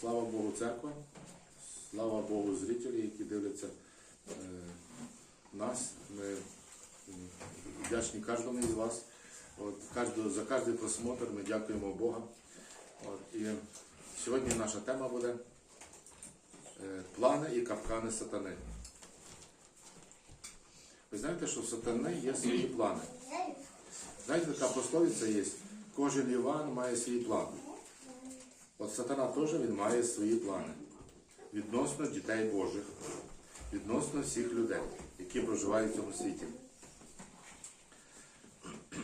Слава Богу, церква, слава Богу, зрителі, які дивляться е, нас. Ми вдячні кожному із вас. От, за кожний просмотр ми дякуємо Бога. От, і сьогодні наша тема буде е, плани і капкани сатани. Ви знаєте, що в сатани є свої плани. Знаєте, така пословиця є, кожен Іван має свій план. От сатана теж він має свої плани відносно дітей Божих, відносно всіх людей, які проживають в цьому світі.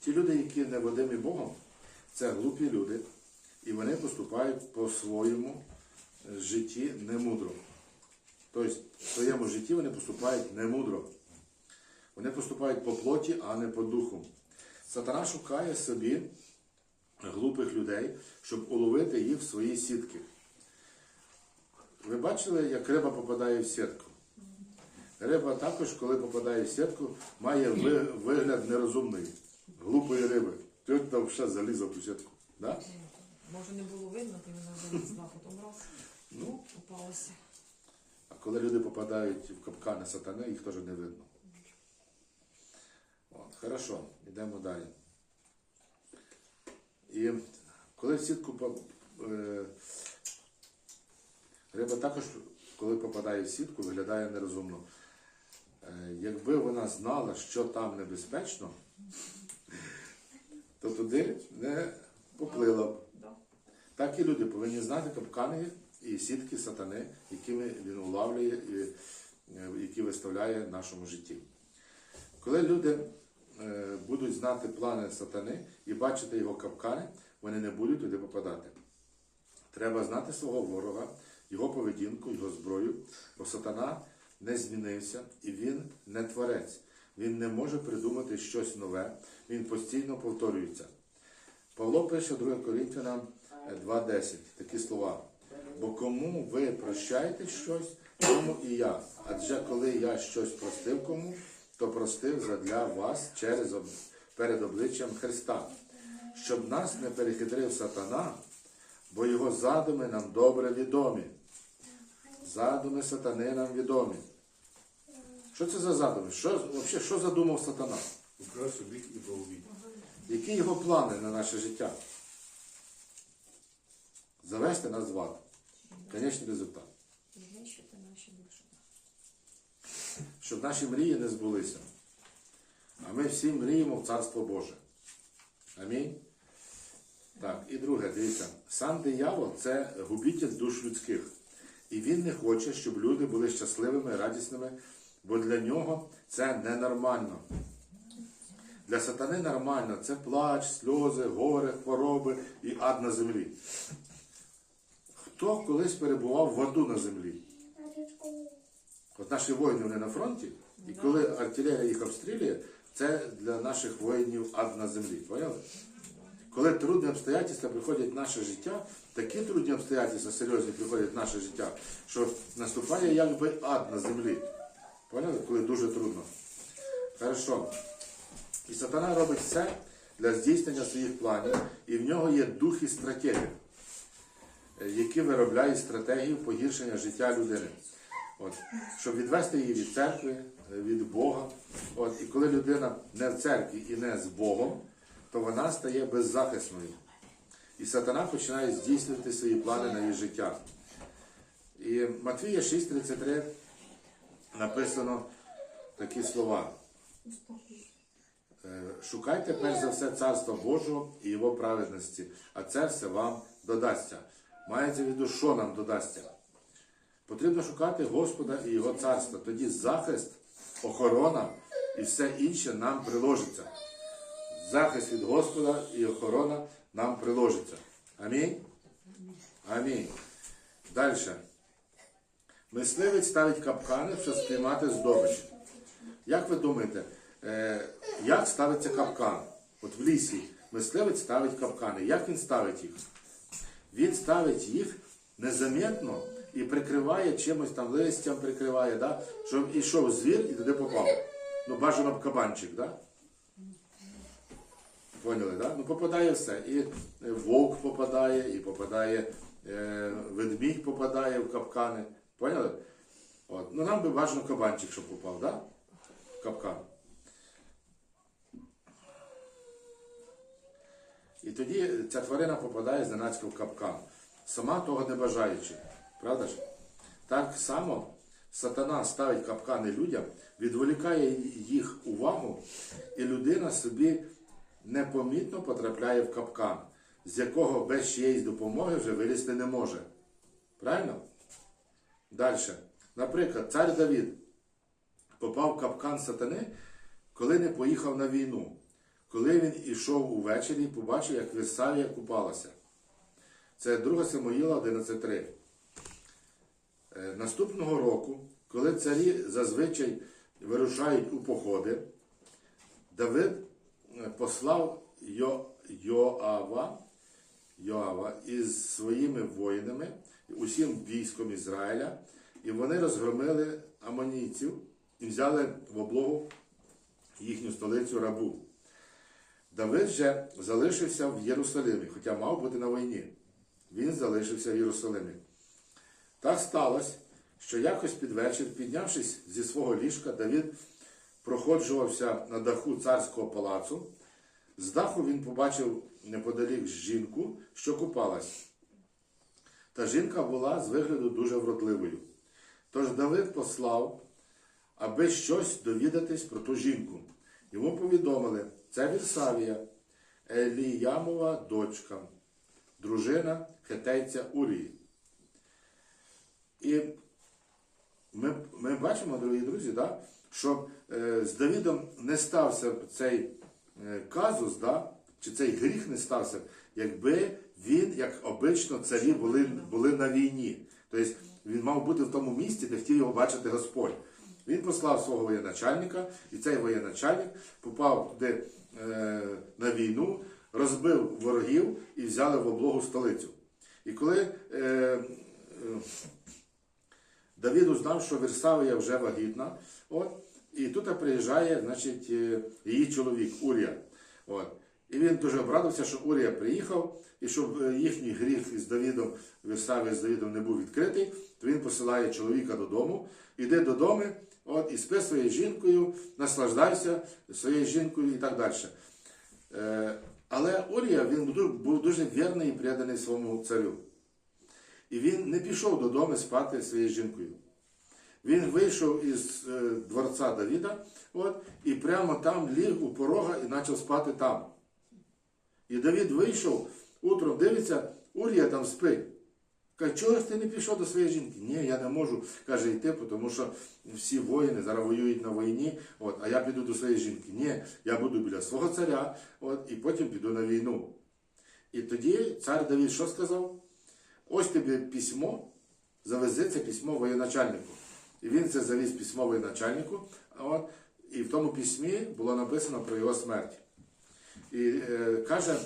Ті люди, які не водимі Богом, це глупі люди, і вони поступають по своєму е, житті немудро. Тобто в своєму житті вони поступають немудро. Вони поступають по плоті, а не по духу. Сатана шукає собі глупих людей, щоб уловити їх в свої сітки. Ви бачили, як риба попадає в сітку? Риба також, коли попадає в сітку, має вигляд нерозумний, глупої риби. Ти там вже залізав у сітку. Да? Може не було видно, ти мене залізла, потім раз Ну, попалася. а коли люди попадають в капкани сатани, їх теж не видно. От, хорошо, йдемо далі. І коли в сітку е, риба також, коли попадає в сітку, виглядає нерозумно. Е, якби вона знала, що там небезпечно, то туди не поплила б. Так і люди повинні знати капкани і сітки сатани, якими він улавлює і е, які виставляє в нашому житті. Коли люди будуть знати плани сатани і бачити його капкани, вони не будуть туди попадати. Треба знати свого ворога, його поведінку, його зброю, бо сатана не змінився і він не творець. Він не може придумати щось нове, він постійно повторюється. Павло пише 2 Коринфянам е, 2.10 такі слова. Бо кому ви прощаєте щось, тому і я. Адже коли я щось простив кому, то простив задля вас через об- перед обличчям Христа, щоб нас не перехитрив сатана, бо його задуми нам добре відомі. Задуми сатани нам відомі. Що це за задуми? Що, взагалі, що задумав сатана? Украв собі і поубій. Які його плани на наше життя? Завести нас в ад. Конечний результат. Щоб наші мрії не збулися. А ми всі мріємо в Царство Боже. Амінь. Так, і друге, дивіться, сам диявол це губитель душ людських. І він не хоче, щоб люди були щасливими, радісними, бо для нього це ненормально. Для сатани нормально це плач, сльози, горе, хвороби і ад на землі. Хто колись перебував в аду на землі? От наші воїни вони на фронті, і коли артилерія їх обстрілює, це для наших воїнів ад на землі. Поняли? Коли трудні обстоятельства приходять в наше життя, такі трудні обстоятельства серйозні приходять в наше життя, що наступає якби ад на землі. Поняли? Коли дуже трудно. Хорошо. І сатана робить все для здійснення своїх планів, і в нього є дух і стратегія, е, які виробляють стратегію погіршення життя людини. От, щоб відвести її від церкви, е, від Бога. От, і коли людина не в церкві і не з Богом, то вона стає беззахисною. І сатана починає здійснювати свої плани на її життя. І Матвія 6,33 написано такі слова. Е, Шукайте перш за все царство Божого і його праведності, а це все вам додасться. Мається в виду, що нам додасться. Потрібно шукати Господа і Його царства. Тоді захист, охорона і все інше нам приложиться. Захист від Господа і охорона нам приложиться. Амінь. Амінь. Далі. Мисливець ставить капкани, щоб спіймати здобич. Як ви думаєте, е, як ставиться капкан? От в лісі мисливець ставить капкани. Як він ставить їх? Він ставить їх незамітно і прикриває чимось там листям прикриває, да? щоб ішов звір і туди попав. Ну, бажано б кабанчик, да? Поняли, да? Ну попадає все. І е, вовк попадає, і попадає е, ведмідь попадає в капкани. Поняли? От. Ну нам би бажано кабанчик, щоб попав, да? В капкан. І тоді ця тварина попадає зненацька в капкан, сама того не бажаючи. Правда ж? Так само сатана ставить капкани людям, відволікає їх увагу, і людина собі непомітно потрапляє в капкан, з якого без чиєїсь допомоги вже вилізти не може. Правильно? Далі. Наприклад, цар Давід попав в капкан сатани, коли не поїхав на війну. Коли він ішов увечері і побачив, як Вірсавія купалася. Це 2 Самуїла 11.3. Наступного року, коли царі зазвичай вирушають у походи, Давид е, послав Йо, Йоава, Йоава із своїми воїнами, усім військом Ізраїля, і вони розгромили амонійців і взяли в облогу їхню столицю Рабу. Давид же залишився в Єрусалимі, хоча мав бути на війні. Він залишився в Єрусалимі. Так сталося, що якось під вечір, піднявшись зі свого ліжка, Давид проходжувався на даху царського палацу. З даху він побачив неподалік жінку, що купалась. Та жінка була з вигляду дуже вродливою. Тож Давид послав, аби щось довідатись про ту жінку. Йому повідомили, це Вірсавія, Еліямова дочка, дружина хетейця Урії. І ми, ми бачимо, дорогі друзі, да, що е, з Давідом не стався цей е, казус, да, чи цей гріх не стався, якби він, як обично, царі були, були на війні. Тобто він мав бути в тому місці, де хотів його бачити Господь. Він послав свого воєначальника, і цей воєначальник попав туди е, на війну, розбив ворогів і взяли в облогу столицю. І коли е, е, Давід узнав, що Версавія вже вагітна, от, і тут приїжджає значить, е, її чоловік Урія. От. І він дуже обрадився, що Урія приїхав, і щоб е, їхній гріх з Давідом, Версавія з Давідом не був відкритий, то він посилає чоловіка додому, іде додому, от, і спи своєю жінкою, наслаждайся своєю жінкою і так далі. Е, але Урія він був- дуже вірний і преданий своєму царю. І він не пішов додому спати своєю жінкою. Він вийшов із е, дворця Давіда от, і прямо там ліг у порога і почав спати там. І Давід вийшов, утром дивиться, Урія там спить. Каже, чого ж ти не пішов до своєї жінки? Ні, я не можу, каже, йти, тому що всі воїни зараз воюють на війні, от, а я піду до своєї жінки. Ні, я буду біля свого царя, от, і потім піду на війну. І тоді цар Давід що сказав? Ось тобі письмо, завези це письмо воєначальнику. І він це завіз письмо воєначальнику, от, і в тому письмі було написано про його смерть. І е, каже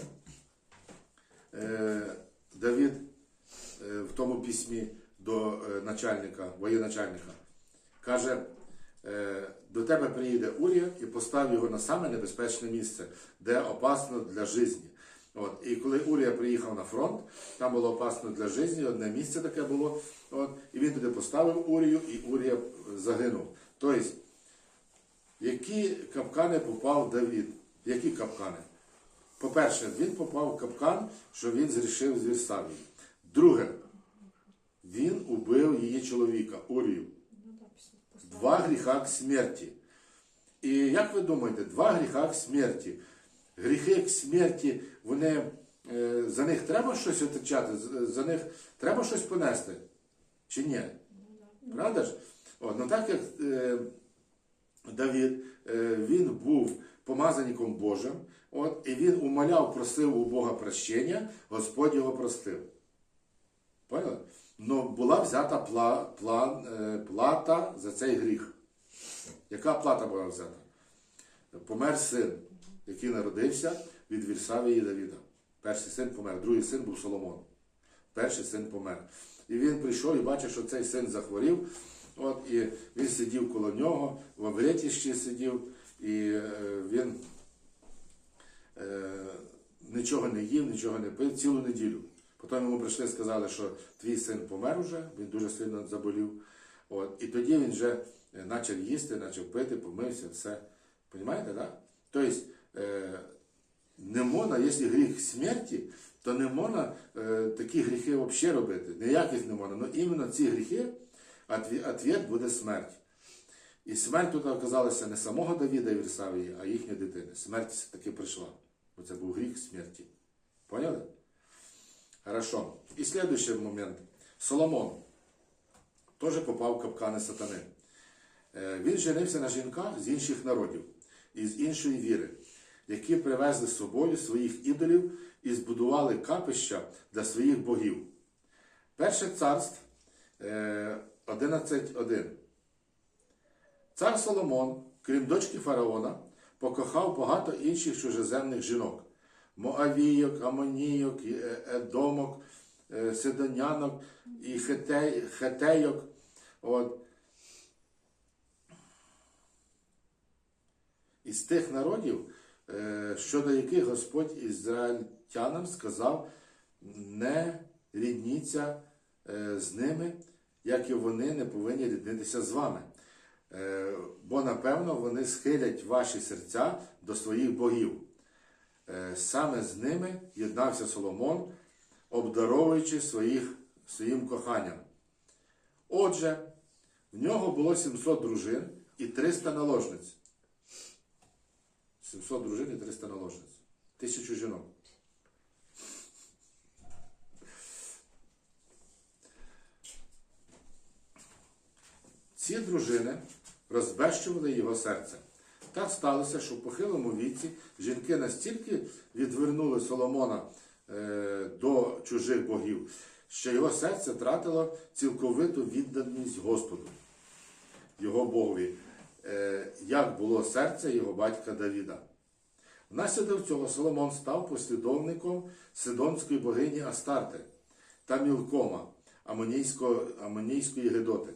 е, Давід е, в тому письмі до е, начальника, воєначальника, каже, е, до тебе приїде Урія і постав його на саме небезпечне місце, де опасно для життя. От. І коли Урія приїхав на фронт, там було опасно для життя, одне місце таке було. От, і він туди поставив Урію, і Урія загинув. Тобто, які капкани попав Давід? Які капкани? По-перше, він попав в капкан, що він зрішив з Вірсавії. Друге, він убив її чоловіка, Урію. Два гріха смерті. І як ви думаєте, два гріха смерті. Гріхи к смерті, вони, е, за них треба щось витрачати, за них треба щось понести? Чи ні? Правда ж? От, ну так як е, Давід, е, він був помазанником Божим, от, і він умоляв, просив у Бога прощення, Господь його простив. Поняли? Ну, була взята пла, план, е, плата за цей гріх. Яка плата була взята? Помер син, який народився від Вірсавії Давіда. Перший син помер, другий син був Соломон. Перший син помер. І він прийшов і бачив, що цей син захворів. От, і він сидів коло нього, в обретіщі сидів, і е, він е, нічого не їв, нічого не пив цілу неділю. Потім йому прийшли і сказали, що твій син помер уже, він дуже сильно заболів. От. І тоді він вже е, почав їсти, почав пити, помився, все. Понимаєте, да? Тобто, е, не можна, якщо гріх смерті, то не можна е, такі гріхи взагалі робити. Ніяких не можна. Ну іменно ці гріхи, відповідь буде смерть. І смерть тут оказалася не самого Давіда і Вірсавії, а їхньої дитини. Смерть таки прийшла. Бо це був гріх смерті. Поняли? Хорошо. І слідуючий момент. Соломон теж попав в капкани сатани. Е, Він женився на жінках з інших народів і з іншої віри, які привезли з собою своїх ідолів і збудували капища для своїх богів. Перше царств е, 11.1. Цар Соломон, крім дочки фараона, покохав багато інших чужеземних жінок: Моавійок, Амонійок, е, Едомок, е, Сидонянок і Хетей, Хетейок. От. Із тих народів, е, щодо яких Господь ізраїльтянам сказав, не рідніться е, з ними, як і вони не повинні ріднитися з вами. Е, Бо, напевно, вони схилять ваші серця до своїх богів. Е, Саме з ними єднався Соломон, обдаровуючи своїх, своїм коханням. Отже, в нього було 700 дружин і 300 наложниць. 700 дружин і 300 наложниць. Тисячу жінок. Ці дружини розбещували його серце. Так сталося, що в похилому віці жінки настільки відвернули Соломона е, до чужих богів, що його серце втратило цілковиту відданість Господу, його Богові, як було серце його батька Давіда. Внаслідок цього Соломон став послідовником сидонської богині Астарти та Мілкома, амонійської, Гедоти.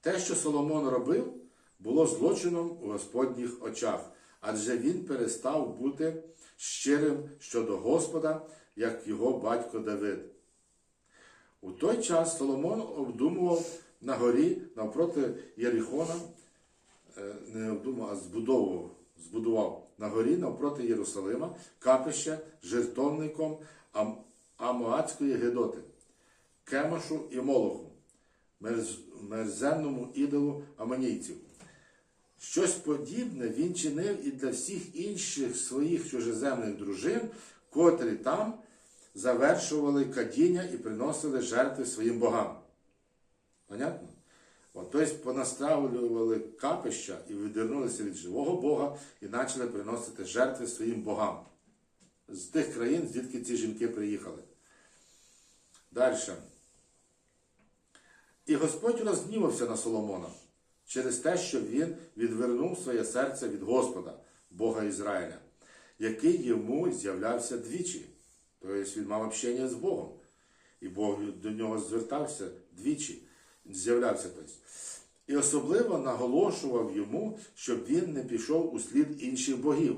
Те, що Соломон робив, було злочином у Господніх очах, адже він перестав бути щирим щодо Господа, як його батько Давид. У той час Соломон обдумував на горі навпроти Єрихона, е, не обдумав, а збудовував, збудував на горі навпроти Єрусалима капище жертовником Ам- Амоацької Гедоти, Кемошу і Молоху, мерз- мерзенному ідолу аманійців. Щось подібне він чинив і для всіх інших своїх чужеземних дружин, котрі там завершували кадіння і приносили жертви своїм богам. Понятно? От, тобто понастравлювали капища і відвернулися від живого Бога і почали приносити жертви своїм богам. З тих країн, звідки ці жінки приїхали. Далі. І Господь розгнівався на Соломона через те, що він відвернув своє серце від Господа, Бога Ізраїля, який йому з'являвся двічі. Тобто він мав общення з Богом. І Бог до нього звертався двічі, з'являвся тобто. І особливо наголошував йому, щоб він не пішов у слід інших богів.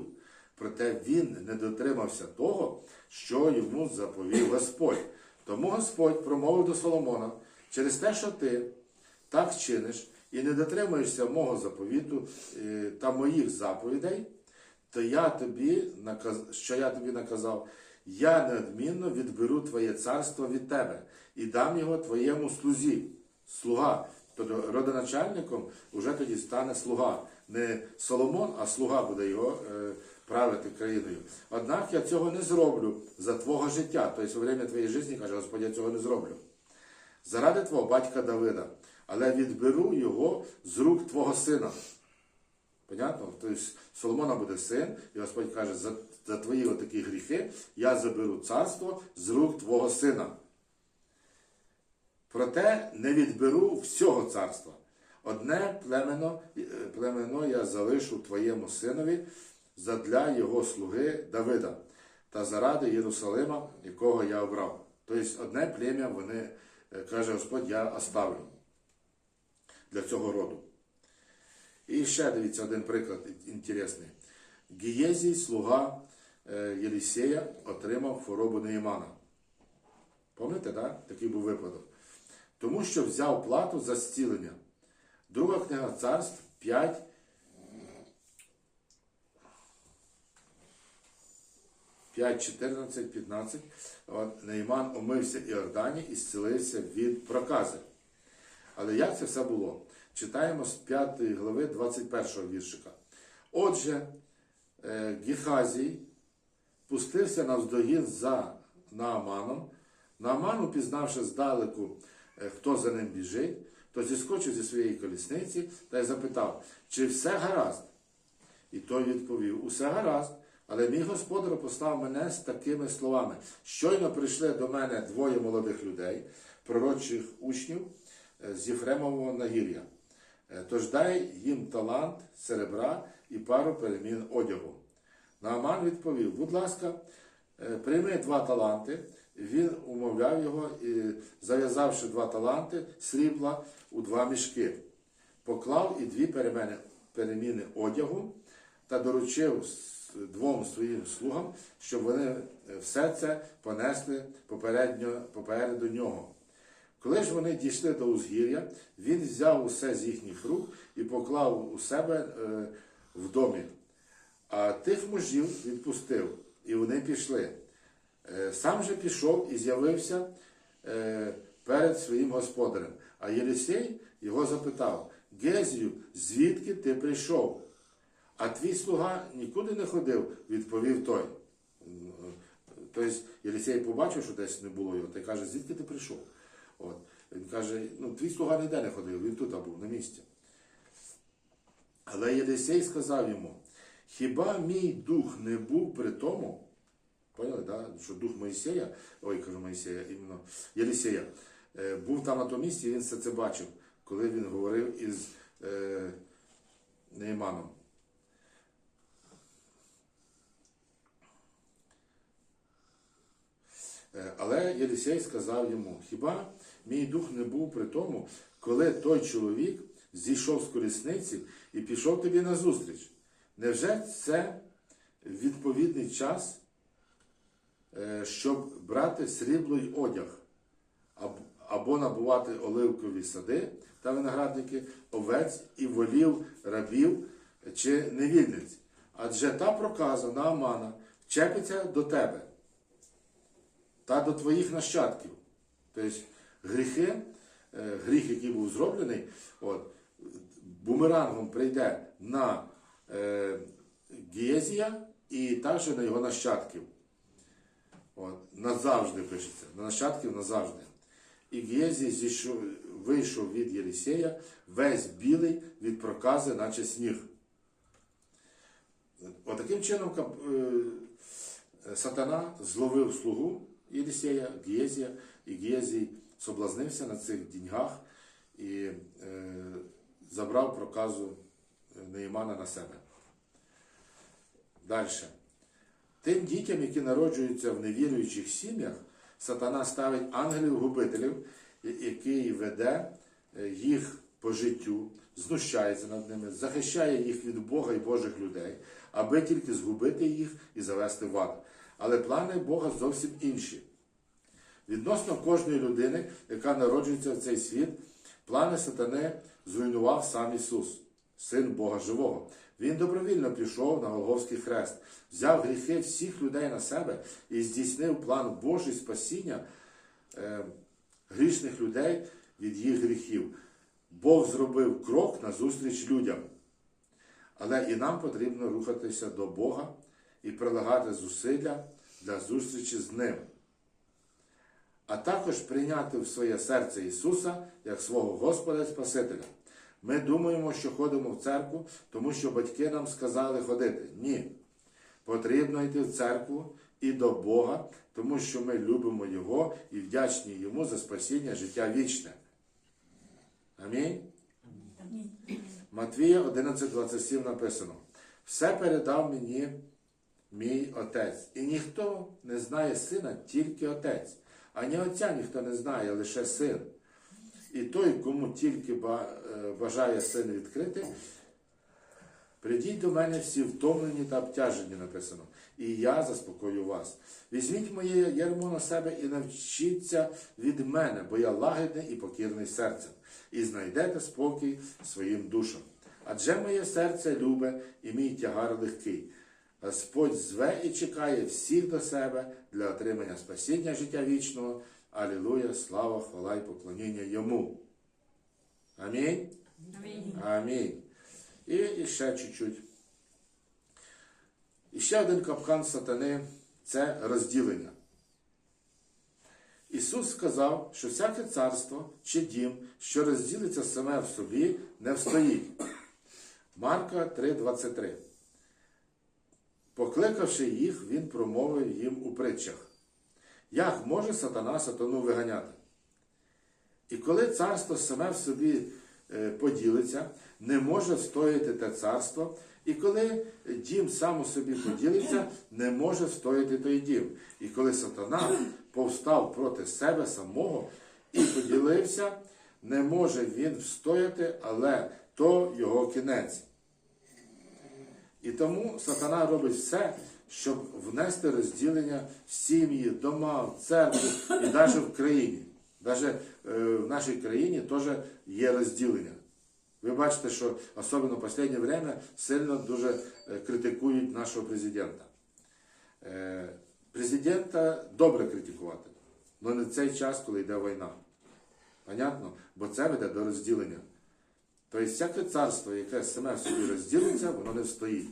Проте він не дотримався того, що йому заповів Господь. Тому Господь промовив до Соломона через те, що ти так чиниш і не дотримуєшся мого заповіту е, та моїх заповідей, то я тобі що я тобі наказав, я неодмінно відберу твоє царство від тебе і дам його твоєму слузі. Слуга. Тобто родоначальником вже тоді стане слуга. Не Соломон, а слуга буде його е, правити країною. Однак я цього не зроблю за твого життя. Тобто, во время твоєї житті, каже Господь, я цього не зроблю. Заради твого батька Давида, але відберу його з рук твого сина. Понятно? Тобто Соломона буде син, і Господь каже, за, за твої отакі гріхи я заберу царство з рук твого сина. Проте не відберу всього царства. Одне племено, е, племено я залишу твоєму синові задля його слуги Давида та заради Єрусалима, якого я обрав. Тобто одне плем'я вони, е, каже Господь, я оставлю для цього роду. І ще дивіться один приклад інтересний. Гієзій, слуга е, Єлісея, отримав хворобу Неїмана. Пам'ятаєте, да? такий був випадок. Тому що взяв плату за зцілення. Друга книга царств 5. П'ять, 14, 15. От, Нейман омився Іордані і зцілився від прокази. Але як це все було? Читаємо з 5 глави 21 віршика. Отже, е, Гіхазій пустився навздогін за Нааманом. Нааман, упізнавши здалеку, хто за ним біжить, то зіскочив зі своєї колісниці та й запитав, чи все гаразд? І той відповів: Усе гаразд. Але мій господар послав мене з такими словами: щойно прийшли до мене двоє молодих людей, пророчих учнів е, з Єфремового нагір'я. Е, Тож дай їм талант серебра і пару перемін одягу. Нааман відповів: будь ласка, е, прийми два таланти. Він умовляв його, і, зав'язавши два таланти срібла у два мішки, поклав і дві перемени, переміни одягу та доручив двом своїм слугам, щоб вони е, все це понесли попередньо, попереду нього. Коли ж вони дійшли до узгір'я, він взяв усе з їхніх рук і поклав у себе е, в домі. А тих мужів відпустив, і вони пішли. Е, Сам же пішов і з'явився е, перед своїм господарем. А Єлісей його запитав: Гезію, звідки ти прийшов? А твій слуга нікуди не ходив, відповів той. Тобто Єлісей побачив, що десь не було його, та й каже, звідки ти прийшов? От. Він каже, ну твій слуга ніде не ходив, він тут був на місці. Але Єлисей сказав йому: хіба мій дух не був при тому? Поняли, да? що дух Моїсея, ой, кажу Моїсея, іменно Єлисея, е, був там на тому місці, і він все це бачив, коли він говорив із е, Нейманом. Е, Але Єлісей сказав йому: Хіба мій дух не був при тому, коли той чоловік зійшов з колісниці і пішов тобі назустріч? Невже це відповідний час, щоб брати срібло й одяг, або набувати оливкові сади та виноградники, овець і волів рабів чи невільниць? Адже та проказа на Амана вчепиться до тебе та до твоїх нащадків. Тобто гріхи, е, гріх, який був зроблений, от, бумерангом прийде на е, Гієзія і також на його нащадків. От, назавжди пишеться, на нащадків назавжди. І зійшов, вийшов від Єлісея, весь білий від прокази, наче сніг. Отаким чином е, сатана зловив слугу Єлісея, Гієзія, і Гієзій соблазнився на цих деньгах і е, забрав проказу Неїмана на себе. Далі. Тим дітям, які народжуються в невіруючих сім'ях, сатана ставить ангелів-губителів, який веде е, їх по життю, знущається над ними, захищає їх від Бога і Божих людей, аби тільки згубити їх і завести в ад. Але плани Бога зовсім інші. Відносно кожної людини, яка народжується в цей світ, плани сатани зруйнував сам Ісус, Син Бога Живого. Він добровільно пішов на Голговський хрест, взяв гріхи всіх людей на себе і здійснив план Божий спасіння е, грішних людей від їх гріхів. Бог зробив крок назустріч людям. Але і нам потрібно рухатися до Бога і прилагати зусилля для зустрічі з Ним а також прийняти в своє серце Ісуса як свого Господа і Спасителя. Ми думаємо, що ходимо в церкву, тому що батьки нам сказали ходити. Ні. Потрібно йти в церкву і до Бога, тому що ми любимо Його і вдячні Йому за спасіння життя вічне. Амінь. Матвія 11.27 написано: Все передав мені мій отець, і ніхто не знає сина, тільки отець. Ані отця ніхто не знає, лише син. І той, кому тільки е, бажає син відкрити, Придіть до мене всі втомлені та обтяжені, написано, і я заспокою вас. Візьміть моє ярмо на себе і навчіться від мене, бо я лагідний і покірний серцем, і знайдете спокій своїм душам. Адже моє серце любе і мій тягар легкий. Господь зве і чекає всіх до себе для отримання спасіння життя вічного. Алілуя, слава, хвала і поклоніння йому. Амінь. Амінь. Амінь. І, ще чуть-чуть. І ще один капкан сатани це розділення. Ісус сказав, що всяке царство чи дім, що розділиться саме в собі, не встоїть. Марка 3,23. Покликавши їх, він промовив їм у притчах. Як може сатана сатану виганяти? І коли царство саме в собі е, поділиться, не може встояти те царство, і коли дім сам у собі поділиться, не може встояти той дім. І коли сатана повстав проти себе самого і поділився, не може він встояти, але то його кінець. І тому сатана робить все, щоб внести розділення в сім'ї, дома, в церкву і навіть в країні. Навіть в нашій країні теж є розділення. Ви бачите, що особливо в останнє время сильно дуже е, критикують нашого президента. Е, Президента добре критикувати, але не в цей час, коли йде війна. Понятно? Бо це веде до розділення. Тобто всяке царство, яке саме в собі розділиться, воно не встоїть.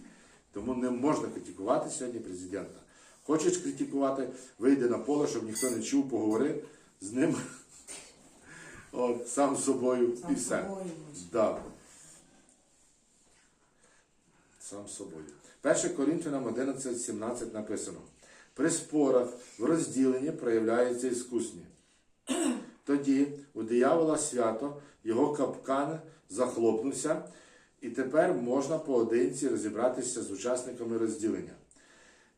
Тому не можна критикувати сьогодні президента. Хочеш критикувати, вийди на поле, щоб ніхто не чув, поговори з ним От, сам з собою і все. Да. Сам з собою. 1 Корінфянам 11, 17 написано. При спорах в розділенні проявляються іскусні. Тоді у диявола свято його капкан захлопнувся, і тепер можна поодинці розібратися з учасниками розділення.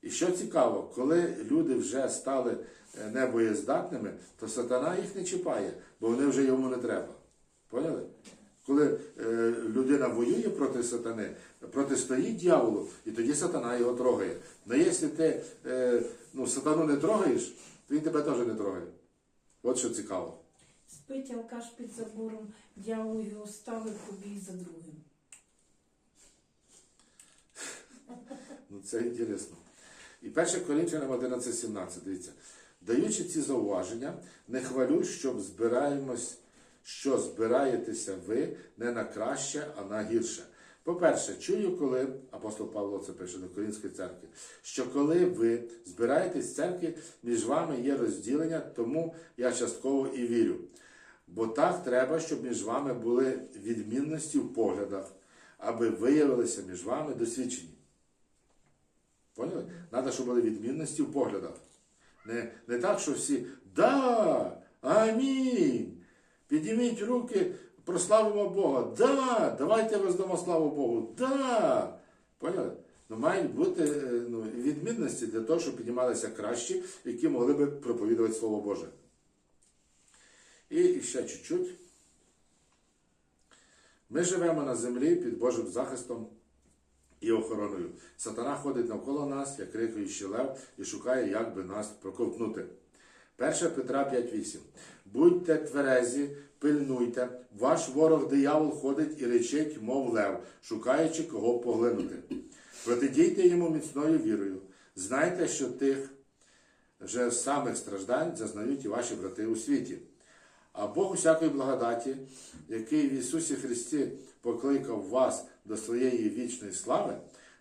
І що цікаво, коли люди вже стали е, небоєздатними, то сатана їх не чіпає, бо вони вже йому не треба. Поняли? Коли е, людина воює проти сатани, протистоїть дьяволу, і тоді сатана його трогає. Але якщо ти е, ну, сатану не трогаєш, то він тебе теж не трогає. От що цікаво. Спить алкаш під забором, дьявол його ставив побій за другим. Ну, це інтересно. І 1 Корінфянам 11.17, дивіться. Даючи ці зауваження, не хвалю, щоб збираємось, що збираєтеся ви не на краще, а на гірше. По-перше, чую, коли, апостол Павло це пише до Корінської церкви, що коли ви збираєтесь в церкві, між вами є розділення, тому я частково і вірю. Бо так треба, щоб між вами були відмінності в поглядах, аби виявилися між вами досвідчені. Поняли? Треба, щоб були відмінності в поглядах. Не, не так, що всі да, амінь. Підніміть руки, прославимо Бога. Да, давайте воздамо славу Богу. Да. Поняли? Ну, мають бути е, ну, відмінності для того, щоб піднімалися кращі, які могли би проповідувати Слово Боже. І ще чуть-чуть. Ми живемо на землі під Божим захистом і охороною. Сатана ходить навколо нас, як рикаючий лев, і шукає, як би нас проковтнути. 1 Петра 5.8. Будьте тверезі, пильнуйте, ваш ворог диявол ходить і речить, мов лев, шукаючи кого поглинути. Протидійте йому міцною вірою. Знайте, що тих же самих страждань зазнають і ваші брати у світі. А Бог усякої благодаті, який в Ісусі Христі покликав вас до своєї вічної слави,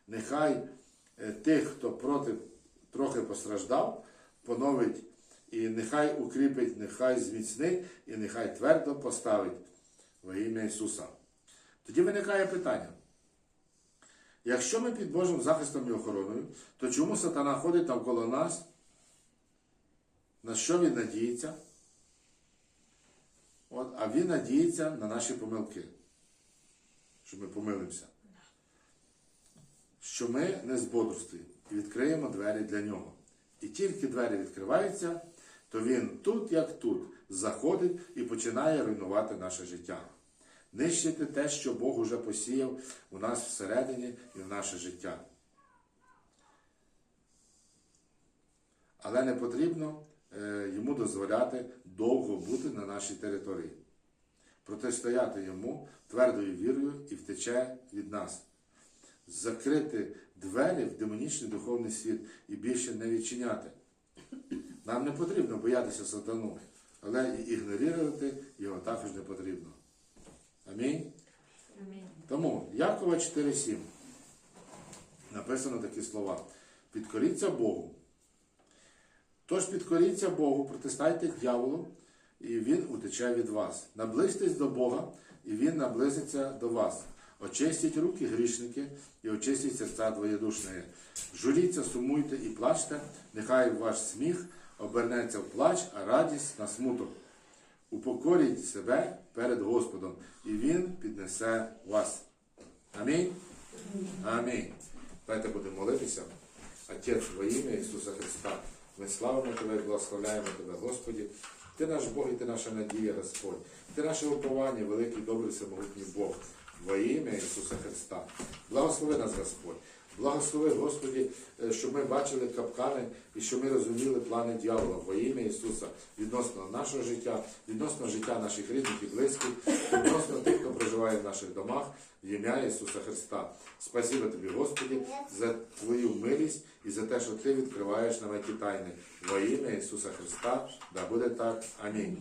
нехай е, тих, хто проти трохи постраждав, поновить і нехай укріпить, нехай зміцнить і нехай твердо поставить во ім'я Ісуса. Тоді виникає питання. Якщо ми під Божим захистом і охороною, то чому сатана ходить навколо нас? На що він надіється? От, а він надіється на наші помилки, що ми помилимося. Що ми не збодрствуємо і відкриємо двері для нього. І тільки двері відкриваються, то він тут, як тут, заходить і починає руйнувати наше життя. нищити те, що Бог уже посіяв у нас всередині і в наше життя. Але не потрібно е, йому дозволяти довго бути на нашій території, протистояти йому твердою вірою і втече від нас, закрити двері в демонічний духовний світ і більше не відчиняти. Нам не потрібно боятися сатану, але і ігнорувати його також не потрібно. Амінь. Амінь. Тому Якова 4.7 написано такі слова. Підкоріться Богу. Тож підкоріться Богу, протистайте дьяволу, і він утече від вас. Наблизьтесь до Бога, і він наблизиться до вас. Очистіть руки грішники і очистіть серця двоєдушної. Журіться, сумуйте і плачте, нехай ваш сміх обернеться в плач, а радість на смуток. Упокоріть себе перед Господом, і Він піднесе вас. Амінь. Амінь. Давайте будемо молитися. Отець во ім'я Ісуса Христа. Ми славимо Тебе і благословляємо Тебе, Господі. Ти наш Бог і Ти наша надія, Господь. Ти наше уповання, великий, добрий, всемогутній Бог. Во ім'я Ісуса Христа. Благослови нас, Господь. Благослови, Господі, е, щоб ми бачили капкани і щоб ми розуміли плани дьявола во ім'я Ісуса відносно нашого життя, відносно життя наших рідних і близьких, відносно тих, хто проживає в наших домах, в ім'я Ісуса Христа. Спасибо тобі, Господі, за твою милість і за те, що ти відкриваєш нам ті тайни. Во ім'я Ісуса Христа, да буде так. Амінь. Амінь.